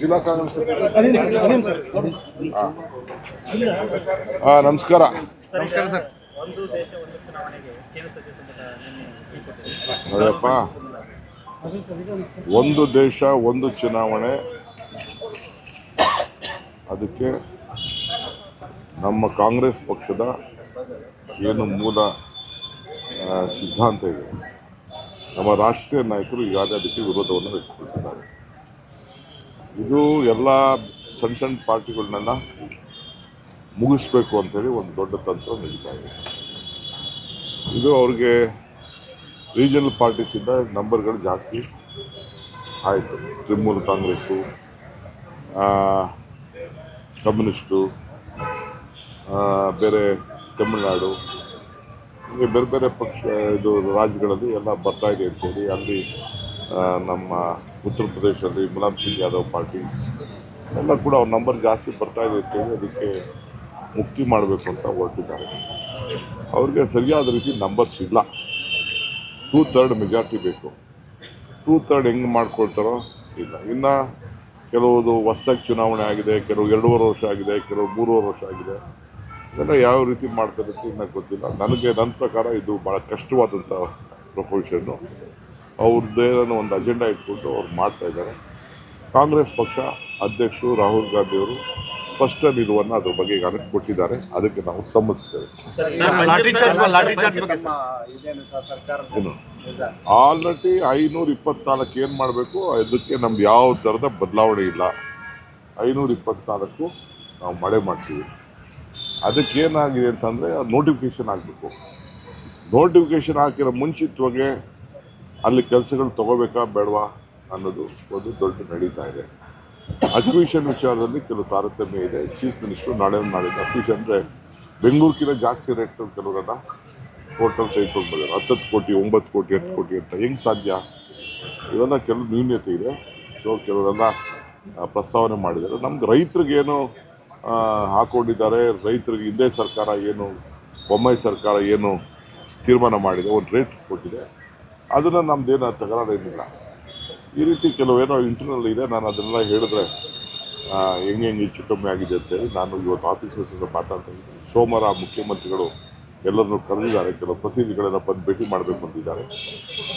ಜಿಲ್ಲಾ ಕಾಂಗ್ರೆಸ್ ನಮಸ್ಕಾರ. ನಮಸ್ಕಾರ. ಸರ್. ಒಂದು ದೇಶ ಒಂದು ನೋಡಪ್ಪ. ದೇಶ ಚುನಾವಣೆ. ಅದಕ್ಕೆ ನಮ್ಮ ಕಾಂಗ್ರೆಸ್ ಪಕ್ಷದ ಏನು ಮೂಲ ಸಿದ್ಧಾಂತ ಇದೆ. ನಮ್ಮ ರಾಷ್ಟ್ರೀಯ ನಾಯಕರು ಈಗಾಗಲೇ ಅದಕ್ಕೆ ವಿರೋಧವನ್ನು ವ್ಯಕ್ತಪಡಿಸಿದ್ದಾರೆ. ಇದು ಎಲ್ಲ ಸಣ್ಣ ಸಣ್ಣ ಪಾರ್ಟಿಗಳನ್ನೆಲ್ಲ ಮುಗಿಸ್ಬೇಕು ಅಂತೇಳಿ ಒಂದು ದೊಡ್ಡ ತಂತ್ರ ನಡೀತಾ ಇದೆ. ಇದು ಅವ್ರಿಗೆ ರೀಜನಲ್ ಪಾರ್ಟೀಸಿಂದ ನಂಬರ್ಗಳು ಜಾಸ್ತಿ ಆಯಿತು. ತೃಣಮೂಲ ಕಾಂಗ್ರೆಸ್ಸು ಕಮ್ಯುನಿಸ್ಟು ಬೇರೆ ತಮಿಳುನಾಡು ಹೀಗೆ ಬೇರೆ ಬೇರೆ ಪಕ್ಷ, ಇದು ರಾಜ್ಯಗಳಲ್ಲಿ ಎಲ್ಲ ಬರ್ತಾ ಇದೆ ಅಂತೇಳಿ ಅಲ್ಲಿ ನಮ್ಮ ಉತ್ತರ ಪ್ರದೇಶದಲ್ಲಿ ಮುಲಾಯಂ ಸಿಂಗ್ ಯಾದವ್ ಪಾರ್ಟಿ, ಎಲ್ಲ ಕೂಡ ಅವ್ರ ನಂಬರ್ ಜಾಸ್ತಿ ಬರ್ತಾ ಇದೆ ಅಂತೇಳಿ ಅದಕ್ಕೆ ಮುಕ್ತಿ ಮಾಡಬೇಕು ಅಂತ ಹೊರಟಿದ್ದಾರೆ. ಅವ್ರಿಗೆ ಸರಿಯಾದ ರೀತಿ ನಂಬರ್ಸ್ ಇಲ್ಲ. ಟೂ ತರ್ಡ್ ಮೆಜಾರಿಟಿ ಬೇಕು. ಟೂ ತರ್ಡ್ ಹೆಂಗೆ ಮಾಡ್ಕೊಳ್ತಾರೋ ಇಲ್ಲ. ಇನ್ನು ಕೆಲವುದು ಹೊಸ್ದಾಗಿ ಚುನಾವಣೆ ಆಗಿದೆ, ಕೆಲವು ಎರಡೂವರೆ ವರ್ಷ ಆಗಿದೆ, ಕೆಲವು ಮೂರುವರೆ ವರ್ಷ ಆಗಿದೆ. ಇದೆಲ್ಲ ಯಾವ ರೀತಿ ಮಾಡ್ತಾರೆ ಅಂತ ಇನ್ನೂ ಗೊತ್ತಿಲ್ಲ. ನನಗೆ ನನ್ನ ಪ್ರಕಾರ ಇದು ಭಾಳ ಕಷ್ಟವಾದಂಥ ಪ್ರೊಫೆಷನ್ನು ಅವ್ರದ್ದೇನೋ ಒಂದು ಅಜೆಂಡಾ ಇಟ್ಕೊಂಡು ಅವ್ರು ಮಾಡ್ತಾ ಇದ್ದಾರೆ. ಕಾಂಗ್ರೆಸ್ ಪಕ್ಷ ಅಧ್ಯಕ್ಷರು ರಾಹುಲ್ ಗಾಂಧಿಯವರು ಸ್ಪಷ್ಟ ನಿಲುವನ್ನು ಅದ್ರ ಬಗ್ಗೆ ಈಗ ಕೊಟ್ಟಿದ್ದಾರೆ. ಅದಕ್ಕೆ ನಾವು ಸಮ್ಮತಿಸ್ತೇವೆ. ಲಾಟ್ರಿ ಚಾರ್ಜ್ ಲಾಟ್ರಿ ಚಾರ್ಜ್ ಬಗ್ಗೆ ಏನು? ಆಲ್ರೆಡಿ ಐನೂರ ಇಪ್ಪತ್ನಾಲ್ಕು ಏನು ಮಾಡಬೇಕು ಅದಕ್ಕೆ ನಮ್ದು ಯಾವ ಥರದ ಬದಲಾವಣೆ ಇಲ್ಲ. ಐನೂರ ಇಪ್ಪತ್ನಾಲ್ಕು ನಾವು ಮಳೆ ಮಾಡ್ತೀವಿ. ಅದಕ್ಕೆ ಏನಾಗಿದೆ ಅಂತಂದರೆ ನೋಟಿಫಿಕೇಷನ್ ಆಗಬೇಕು ನೋಟಿಫಿಕೇಷನ್ ಹಾಕಿರೋ ಮುಂಚಿತವಾಗಿ ಅಲ್ಲಿ ಕೆಲಸಗಳು ತಗೋಬೇಕಾ ಬೇಡವಾ ಅನ್ನೋದು ಒಂದು ದೊಡ್ಡ ನಡೀತಾ ಇದೆ. ಅಕ್ವಿಷನ್ ವಿಚಾರದಲ್ಲಿ ಕೆಲವು ತಾರತಮ್ಯ ಇದೆ. ಚೀಫ್ ಮಿನಿಸ್ಟರ್ ನಾಳೆ ನಾಳಿದ್ದು ಅಕ್ವಿಷನ್ ಅಂದರೆ ಬೆಂಗಳೂರಿಗಿಂತ ಜಾಸ್ತಿ ರೇಟ್ ಕೆಲವರನ್ನ ಟೋಟಲ್ ತೆಗೆದುಕೊಂಡು ಬಂದಿದ್ದಾರೆ ಹತ್ತತ್ತು ಕೋಟಿ ಒಂಬತ್ತು ಕೋಟಿ ಹತ್ತು ಕೋಟಿ ಅಂತ ಹೆಂಗೆ ಸಾಧ್ಯ? ಇವೆಲ್ಲ ಕೆಲವು ನ್ಯೂನ್ಯತೆ ಇದೆ. ಸೊ ಕೆಲವರೆಲ್ಲ ಪ್ರಸ್ತಾವನೆ ಮಾಡಿದ್ದಾರೆ. ನಮ್ಗೆ ರೈತರಿಗೆ ಏನು ಆ, ಹಾಕೊಂಡಿದ್ದಾರೆ. ರೈತರಿಗೆ ಹಿಂದೆ ಸರ್ಕಾರ ಏನು, ಬೊಮ್ಮಾಯಿ ಸರ್ಕಾರ ಏನು ತೀರ್ಮಾನ ಮಾಡಿದೆ, ಒಂದು ರೇಟ್ ಕೊಟ್ಟಿದೆ. ಅದನ್ನು ನಮ್ಮದೇನು ತಗರಾರೇನಿಲ್ಲ ಈ ರೀತಿ ಕೆಲವೇನೋ ಇಂಟರ್ನಲ್ ಇದೆ. ನಾನು ಅದನ್ನೆಲ್ಲ ಹೇಳಿದ್ರೆ ಹೆಂಗೆ ಹೆಂಗೆ ಹೆಚ್ಚು ಕಮ್ಮಿ ಆಗಿದೆ ಅಂತೇಳಿ ನಾನು ಇವತ್ತು ಆಫೀಸರ್ಸ್ ಮಾತಾಡ್ತಾ ಇದ್ದೀನಿ. ಸೋಮವಾರ ಮುಖ್ಯಮಂತ್ರಿಗಳು ಎಲ್ಲರನ್ನೂ ಕರೆದಿದ್ದಾರೆ. ಕೆಲವು ಪ್ರತಿನಿಧಿಗಳೆಲ್ಲ ಬಂದು ಭೇಟಿ ಮಾಡಬೇಕು ಅಂತಿದ್ದಾರೆ.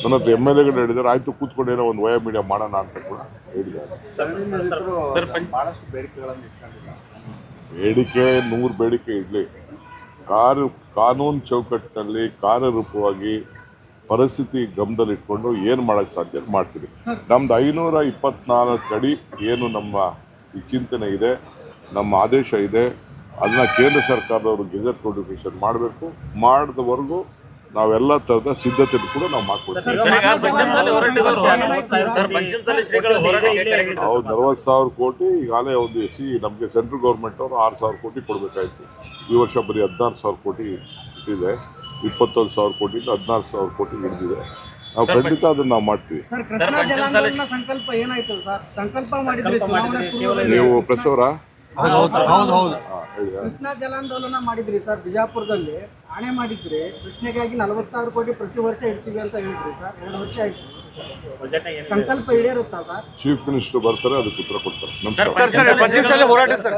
ನನ್ನ ಹತ್ರ ಎಂ ಎಲ್ ಎಗಳು ಹೇಳಿದ್ದಾರೆ. ಆಯಿತು, ಕೂತ್ಕೊಂಡು ಒಂದು ವಯ ಮೀಡಿಯಾ ಮಾಡೋಣ ಅಂತ ಕೂಡ ಹೇಳಿದ್ದಾರೆ. ಬೇಡಿಕೆ, ನೂರು ಬೇಡಿಕೆ ಇರಲಿ. ಕಾರು, ಕಾನೂನು ಚೌಕಟ್ಟಿನಲ್ಲಿ ಕಾರ್ಯರೂಪವಾಗಿ ಪರಿಸ್ಥಿತಿ ಗಮನದಲ್ಲಿಟ್ಕೊಂಡು ಏನು ಮಾಡೋಕ್ಕೆ ಸಾಧ್ಯ ಮಾಡ್ತೀವಿ ನಮ್ದು ಐನೂರ ಇಪ್ಪತ್ನಾಲ್ಕು ಅಡಿ ಏನು ನಮ್ಮ ಈ ಚಿಂತನೆ ಇದೆ, ನಮ್ಮ ಆದೇಶ ಇದೆ. ಅದನ್ನ ಕೇಂದ್ರ ಸರ್ಕಾರದವರು ಗೆಜೆಟ್ ನೋಟಿಫಿಕೇಶನ್ ಮಾಡಬೇಕು. ಮಾಡಿದವರೆಗೂ ನಾವೆಲ್ಲ ತರದ ಸಿದ್ಧತೆ ಕೂಡ ನಾವು ಮಾಡ್ಕೊಡ್ತೀವಿ. ಸರ್, ನಲ್ವತ್ತು ಸಾವಿರ ಕೋಟಿ ಈಗಾಗಲೇ ಒಂದು ಸಿ ನಮಗೆ ಸೆಂಟ್ರಲ್ ಗೌರ್ಮೆಂಟ್ ಅವರು ಆರು ಸಾವಿರ ಕೋಟಿ ಕೊಡಬೇಕಾಯ್ತು. ಈ ವರ್ಷ ಬರೀ ಹದಿನಾರು ಸಾವಿರ ಕೋಟಿ ಇದೆ ಇಪ್ಪತ್ತೊಂದು ಸಾವಿರ ಕೋಟಿಯಿಂದ ಹದಿನಾರು ಸಾವಿರ ಕೋಟಿ ಹಿಡಿದಿದೆ. ನಾವು ಖಂಡಿತ ಅದನ್ನ ನಾವು ಮಾಡ್ತೀವಿ ನೀವು ಪ್ರಸವರ? ಹೌದು ಹೌದು ಹೌದು ಕೃಷ್ಣ ಜಲಾಂದೋಲನ ಮಾಡಿದ್ರಿ ಸರ್ ಬಿಜಾಪುರದಲ್ಲಿ ಆಣೆ ಮಾಡಿದ್ರಿ ಕೃಷ್ಣಗಾಗಿ ನಲವತ್ತು ಸಾವಿರ ಕೋಟಿ ಪ್ರತಿ ವರ್ಷ ಇಡ್ತೀವಿ ಅಂತ ಹೇಳಿದ್ರಿ ಸರ್ ಎರಡು ವರ್ಷ ಆಯ್ತು? ಸಂಕಲ್ಪ ಈಡೇರುತ್ತಾ ಸರ್ ಚೀಫ್ ಮಿನಿಸ್ಟರ್ ಬರ್ತಾರೆ ಅದಕ್ಕೆ ಉತ್ತರ ಕೊಡ್ತಾರೆ ಹೋರಾಟ ಸರ್